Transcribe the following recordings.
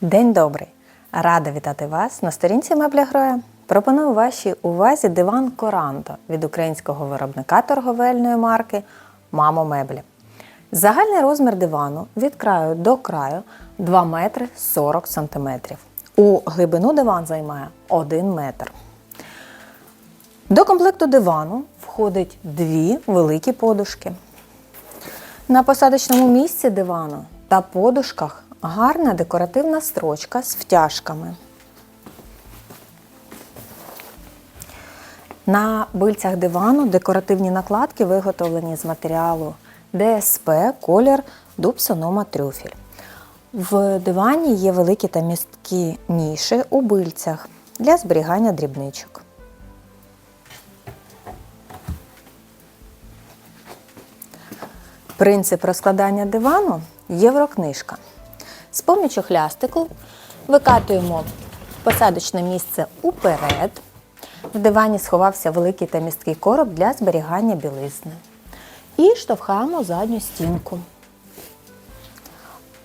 День добрий! Рада вітати вас на сторінці Мебля Гроя. Пропоную вашій увазі диван Коранто від українського виробника торговельної марки Мамо Меблі. Загальний розмір дивану від краю до краю 2 метри 40 сантиметрів. У глибину диван займає 1 метр. До комплекту дивану входить дві великі подушки. На посадочному місці дивану та подушках гарна декоративна строчка з втяжками. На бильцях дивану декоративні накладки виготовлені з матеріалу ДСП колір дуб Сонома трюфель. В дивані є великі та місткі ніші у бильцях для зберігання дрібничок. Принцип розкладання дивану єврокнижка. З помічю хлястику викатуємо посадочне місце уперед. В дивані сховався великий та місткий короб для зберігання білизни. І штовхаємо задню стінку.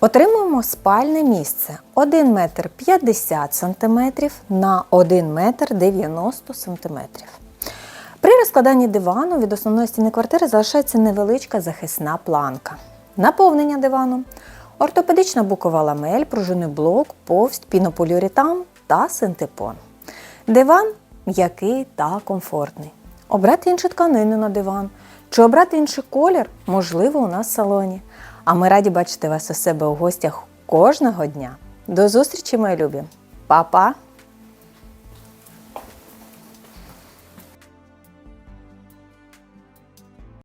Отримуємо спальне місце 1 метр 50 см на 1 метр 90 см. При розкладанні дивану від основної стіни квартири залишається невеличка захисна планка. Наповнення дивану, ортопедична букова ламель, пружинний блок, повсть, пінополіуретан та синтепон. Диван м'який та комфортний. Обрати іншу тканину на диван чи обрати інший колір можливо у нас в салоні. А ми раді бачити вас у себе у гостях кожного дня. До зустрічі, мої любі! Па-па!